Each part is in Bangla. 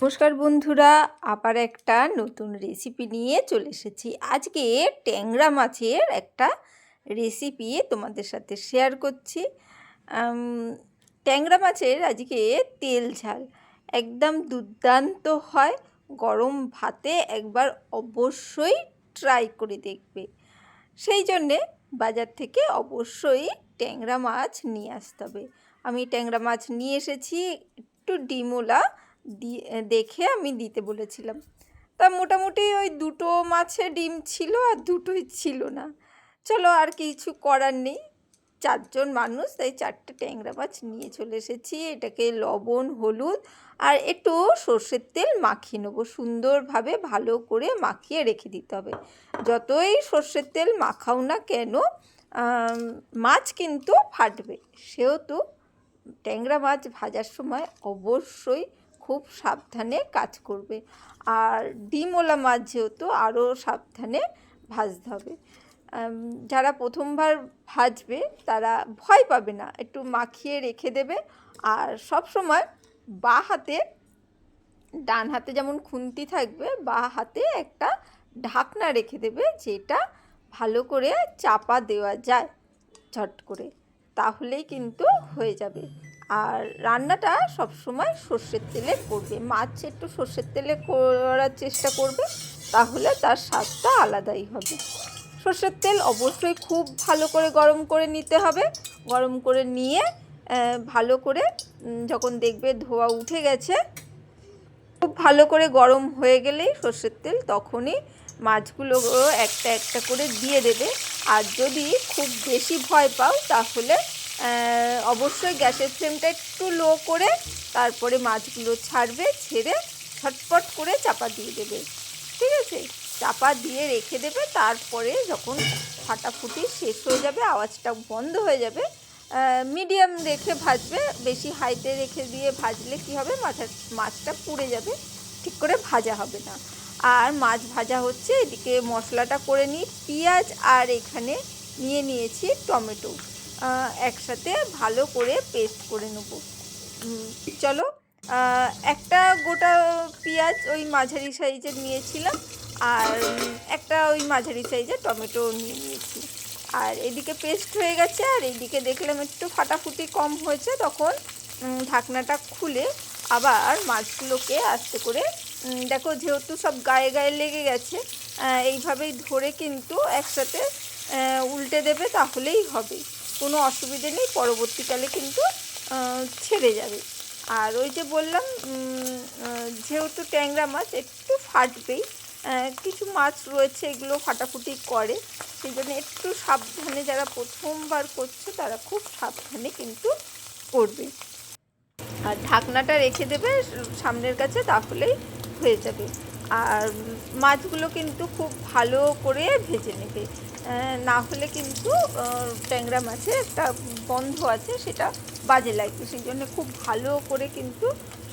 নমস্কার বন্ধুরা, আবার একটা নতুন রেসিপি নিয়ে চলে এসেছি। আজকে ট্যাংরা মাছের একটা রেসিপি তোমাদের সাথে শেয়ার করছি। ট্যাংরা মাছের আজকে তেল ঝাল। একদম দুর্দান্ত হয়, গরম ভাতে একবার অবশ্যই ট্রাই করে দেখবে। সেই জন্যে বাজার থেকে অবশ্যই ট্যাংরা মাছ নিয়ে আসতে হবে। আমি ট্যাংরা মাছ নিয়ে এসেছি, একটু ডিমোলা দেখে আমি দিতে বলেছিলাম। তা মোটামুটি ওই দুটো মাছের ডিম ছিল আর দুটোই ছিল না। চলো আর কিছু করার নেই। চারজন মানুষ, তাই চারটে ট্যাংরা মাছ নিয়ে চলে এসেছি। এটাকে লবণ, হলুদ আর একটু সর্ষের তেল মাখিয়ে নেব। সুন্দরভাবে ভালো করে মাখিয়ে রেখে দিতে হবে। যতই সর্ষের তেল মাখাও না কেন মাছ কিন্তু ফাটবে। সেহেতু ট্যাংরা মাছ ভাজার সময় অবশ্যই খুব সাবধানে কাজ করবে। আর ডিমওয়ালা মাছ যেহেতু আরও সাবধানে ভাজতে হবে। যারা প্রথমবার ভাজবে তারা ভয় পাবে না, একটু মাখিয়ে রেখে দেবে। আর সব সময় বা হাতে, ডান হাতে যেমন খুন্তি থাকবে, বা হাতে একটা ঢাকনা রেখে দেবে যেটা ভালো করে চাপা দেওয়া যায় ঝট করে, তাহলেই কিন্তু হয়ে যাবে। আর রান্নাটা সবসময় সর্ষের তেলে করবে। মাছ একটু সর্ষের তেলে করার চেষ্টা করবে, তাহলে তার স্বাদটা আলাদাই হবে। সর্ষের তেল অবশ্যই খুব ভালো করে গরম করে নিতে হবে। গরম করে নিয়ে ভালো করে যখন দেখবে ধোয়া উঠে গেছে, খুব ভালো করে গরম হয়ে গেলেই সর্ষের তেল তখনই মাছগুলো একটা একটা করে দিয়ে দেবে। আর যদি খুব বেশি ভয় পাও, তাহলে অবশ্যই গ্যাসের ফ্লেমটা একটু লো করে তারপরে মাছগুলো ছাড়বে, ছেড়ে ছটপট করে চাপা দিয়ে দেবে। ঠিক আছে? চাপা দিয়ে রেখে দেবে, তারপরে যখন ফাটাফুটি শেষ হয়ে যাবে, আওয়াজটা বন্ধ হয়ে যাবে মিডিয়াম রেখে ভাজবে, বেশি হাইতে রেখে দিয়ে ভাজলে কি হবে? মাথা মাছটা পুড়ে যাবে, ঠিক করে ভাজা হবে না। আর মাছ ভাজা হচ্ছে, এদিকে মশলাটা করে নিই, পেঁয়াজ আর এখানে নিয়ে নিয়েছি টমেটো। একসাথে ভালো করে পেস্ট করে নেব। চলো একটা গোটা পেঁয়াজ ওই মাঝারি সাইজের নিয়েছিলাম, আর একটা ওই মাঝারি সাইজের টমেটো নিয়ে নিয়েছি। আর এদিকে পেস্ট হয়ে গেছে, আর এইদিকে দেখলাম একটু ফাটাফুটি কম হয়েছে, তখন ঢাকনাটা খুলে আবার মাছগুলোকে আস্তে করে দেখো যেহেতু সব গায়ে গায়ে লেগে গেছে এইভাবেই ধরে কিন্তু একসাথে উল্টে দেবে তাহলেই হবে। কোনো অসুবিধে নেই, পরবর্তীকালে কিন্তু ছেড়ে যাবে। আর ওই যে বললাম যেহেতু ট্যাংরা মাছ, একটু ফাটবেই কিছু মাছ রয়েছে, এগুলো ফাটাফুটি করে। সেই জন্য একটু সাবধানে যারা প্রথমবার করছে, তারা খুব সাবধানে কিন্তু করবে। আর ঢাকনাটা রেখে দেবে সামনের কাছে, তাহলেই হয়ে যাবে। আর মাছগুলো কিন্তু খুব ভালো করে ভেজে নেবে। না হলে কিন্তু ট্যাংরা মাছে একটা গন্ধ আছে, সেটা বাজে লাগবে। সেই জন্য খুব ভালো করে কিন্তু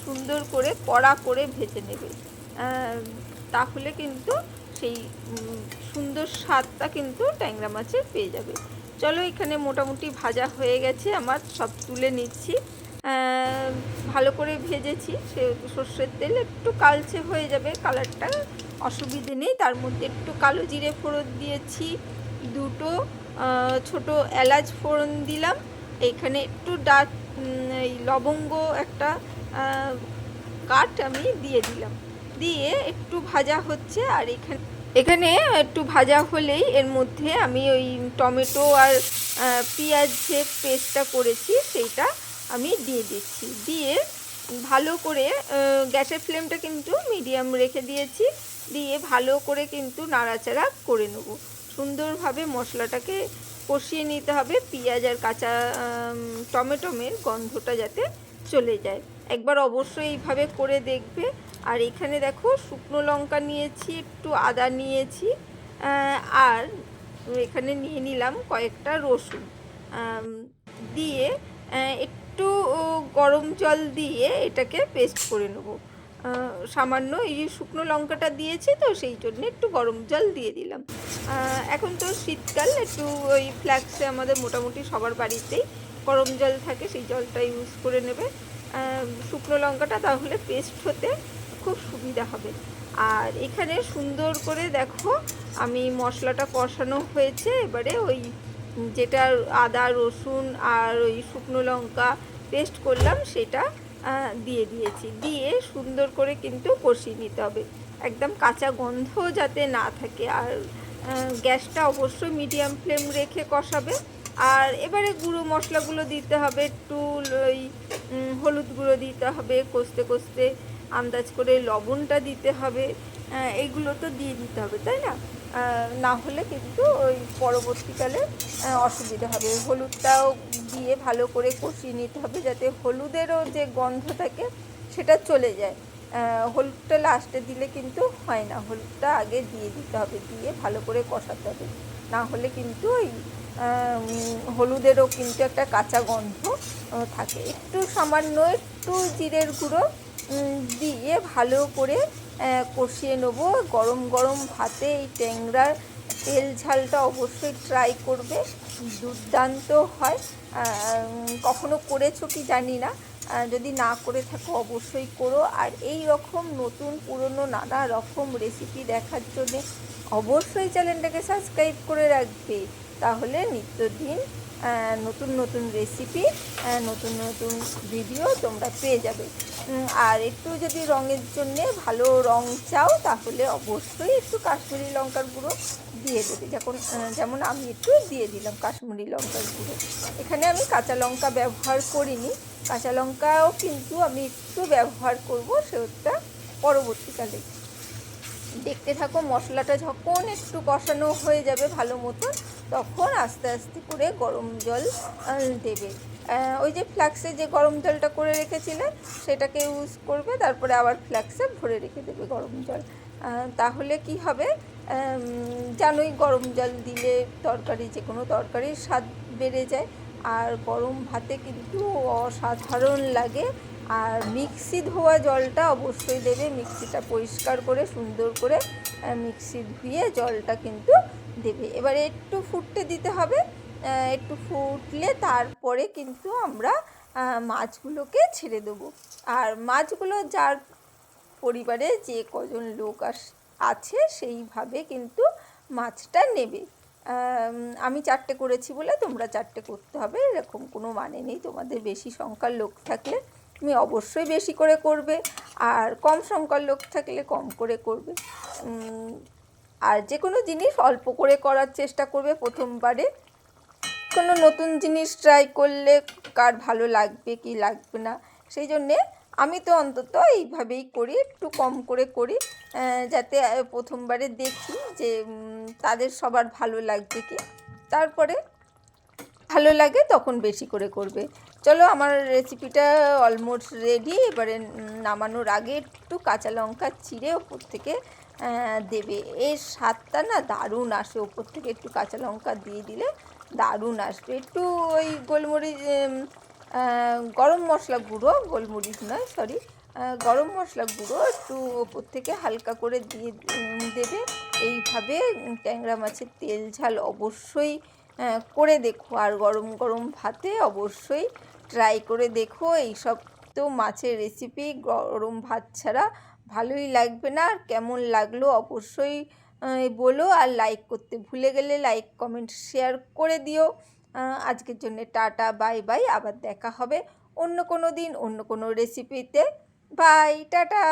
সুন্দর করে কড়া করে ভেজে নেবে। তাহলে কিন্তু সেই সুন্দর স্বাদটা কিন্তু ট্যাংরা মাছের পেয়ে যাবে। চলো এখানে মোটামুটি ভাজা হয়ে গেছে, আমার সব তুলে নিচ্ছি। ভালো করে ভেজেছি সে সর্ষের তেল একটু কালচে হয়ে যাবে কালারটা, অসুবিধে নেই। তার মধ্যে একটু কালো জিরে ফোড়ন দিয়েছি, দুটো ছোট এলাচ ফোড়ন দিলাম। এখানে একটু ডাক এই লবঙ্গ একটা কাঠ আমি দিয়ে দিলাম। দিয়ে একটু ভাজা হচ্ছে, আর এখানে এখানে একটু ভাজা হলেই এর মধ্যে আমি ওই টমেটো আর পেঁয়াজ যে পেস্টটা করেছি, সেইটা আমি দিয়ে দিচ্ছি। দিয়ে ভালো করে গ্যাসের ফ্লেমটা কিন্তু মিডিয়াম রেখে দিয়েছি। দিয়ে ভালো করে কিন্তু নাড়াচাড়া করে নেব। সুন্দরভাবে মশলাটাকে কষিয়ে নিতে হবে। পেঁয়াজ আর কাঁচা টমেটোমের গন্ধটা যাতে চলে যায়। একবার অবশ্যই এইভাবে করে দেখবে। আর এখানে দেখো শুকনো লঙ্কা নিয়েছি একটু আদা নিয়েছি আর এখানে নিয়ে নিলাম কয়েকটা রসুন। দিয়ে আহ, একটু গরম জল দিয়ে এটাকে পেস্ট করে নেব। সামান্য এই যে শুকনো লঙ্কাটা দিয়েছি তো, সেই জন্য একটু গরম জল দিয়ে দিলাম। এখন তো শীতকাল, একটু ওই ফ্ল্যাক্সে আমাদের মোটামুটি সবার বাড়িতেই গরম জল থাকে, সেই জলটা ইউজ করে নেবে। শুকনো লঙ্কাটা তাহলে পেস্ট হতে খুব সুবিধা হবে। আর এখানে সুন্দর করে দেখো, আমি মশলাটা কষানো হয়েছে, এবারে ওই যেটা আদা রসুন আর ওই শুকনো লঙ্কা পেস্ট করলাম সেটা দিয়ে দিয়েছি। দিয়ে সুন্দর করে কিন্তু কষিয়ে নিতে হবে। একদম কাঁচা গন্ধ যাতে না থাকে। আর গ্যাসটা অবশ্যই মিডিয়াম ফ্লেম রেখে কষাবে। আর এবারে গুঁড়ো মশলাগুলো দিতে হবে একটু ওই হলুদ গুঁড়ো দিতে হবে কষতে কষতে আন্দাজ করে লবণটা দিতে হবে। আহ, এইগুলো তো দিয়ে দিতে হবে তাই না? না হলে কিন্তু ওই পরবর্তীকালে অসুবিধা হবে। হলুদটাও দিয়ে ভালো করে কষিয়ে নিতে হবে যাতে হলুদেরও যে গন্ধ থাকে সেটা চলে যায়। হলুদটা লাস্টে দিলে কিন্তু হয় না। হলুদটা আগে দিয়ে দিতে হবে, দিয়ে ভালো করে কষাতে হবে। না হলে কিন্তু ওই হলুদেরও কিন্তু একটা কাঁচা গন্ধ থাকে। একটু সামান্য একটু জিরের গুঁড়ো দিয়ে ভালো করে কষিয়ে নেব। গরম গরম ভাতে এই ট্যাংরার তেল ঝালটা অবশ্যই ট্রাই করবে। দুর্দান্ত হয়। কখনো করেছ কি জানি না। যদি না করে থাকো অবশ্যই করো। আর এই রকম নতুন পুরনো নানা রকম রেসিপি দেখার জন্য অবশ্যই চ্যানেলটাকে সাবস্ক্রাইব করে রাখবে। তাহলে নিত্যদিন নতুন নতুন রেসিপি নতুন নতুন ভিডিও তোমরা পেয়ে যাবে। আর একটু যদি রঙের জন্যে ভালো রং চাও, তাহলে অবশ্যই একটু কাশ্মীরি লঙ্কার গুঁড়ো দিয়ে দেবে। যখন যেমন আমি একটু দিয়ে দিলাম কাশ্মীরি লঙ্কার গুঁড়ো। এখানে আমি কাঁচা লঙ্কা ব্যবহার করিনি। কাঁচা লঙ্কাও কিন্তু আমি একটু ব্যবহার করব সেটা পরবর্তীকালে। দেখতে থাকো, মশলাটা যখন একটু কষানো হয়ে যাবে ভালো মতো তখন আস্তে আস্তে করে গরম জল দেবে। ওই যে ফ্লাক্সে যে গরম জলটা করে রেখেছিলে, সেটাকে ইউজ করবে, তারপরে আবার ফ্লাক্সে ভরে রেখে দেবে গরম জল। তাহলে কি হবে? জানোই গরম জল দিলে তরকারি যে কোনো তরকারির স্বাদ বেড়ে যায়, আর গরম ভাতে কিন্তু অসাধারণ লাগে। আর মিক্সি ধোয়া জলটা অবশ্যই দেবে মিক্সিটা পরিষ্কার করে, সুন্দর করে মিক্সি ধুয়ে জলটা কিন্তু দেবে। এবারে একটু ফুটতে দিতে হবে। একটু ফুটলে তারপরে কিন্তু আমরা মাছগুলোকে ছেড়ে দেবো। আর মাছগুলো যার পরিবারে যে কজন লোক আস, আছে সেইভাবে কিন্তু মাছটা নেবে। আমি চারটে করেছি বলে তোমরা চারটে করতে হবে, এরকম কোনো মানে নেই। তোমাদের বেশি সংখ্যার লোক থাকলে তুমি অবশ্যই বেশি করে করবে, আর কম সংখ্যার লোক থাকলে কম করে করবে। আর যে কোনো জিনিস অল্প করে করার চেষ্টা করবে প্রথমবারে। কোনো নতুন জিনিস ট্রাই করলে কার ভালো লাগবে, কি লাগবে না? সেই জন্যে আমি তো অন্তত এইভাবেই করি, একটু কম করে করি যাতে প্রথমবারে দেখি যে তাদের সবার ভালো লাগবে কি? তারপরে ভালো লাগে তখন বেশি করে করবে। চলো আমার রেসিপিটা অলমোস্ট রেডি এবারে নামানোর আগে একটু কাঁচা লঙ্কা চিড়ে ওপর থেকে দেবে। এর স্বাদটা না দারুণ আসে, ওপর থেকে একটু কাঁচা লঙ্কা দিয়ে দিলে দারুণ আসবে। একটু ওই গোলমরিচ গরম মশলা গুঁড়ো, গোলমরিচ নয় সরি গরম মশলা গুঁড়ো একটু ওপর থেকে হালকা করে দিয়ে দেবে। এইভাবে ট্যাংরা মাছের তেল ঝাল অবশ্যই করে দেখো। আর গরম গরম ভাতে অবশ্যই ট্রাই করে দেখো। এইসব তো মাছের রেসিপি গরম ভাত ছাড়া ভালোই লাগবে না। আর কেমন লাগল অবশ্যই বলো আর লাইক করতে ভুলে গেলে লাইক কমেন্ট শেয়ার করে দিও। আজকের জন্যে টাটা বাই বাই আবার দেখা হবে অন্য কোনো দিন, অন্য কোনো রেসিপিতে বাই টাটা।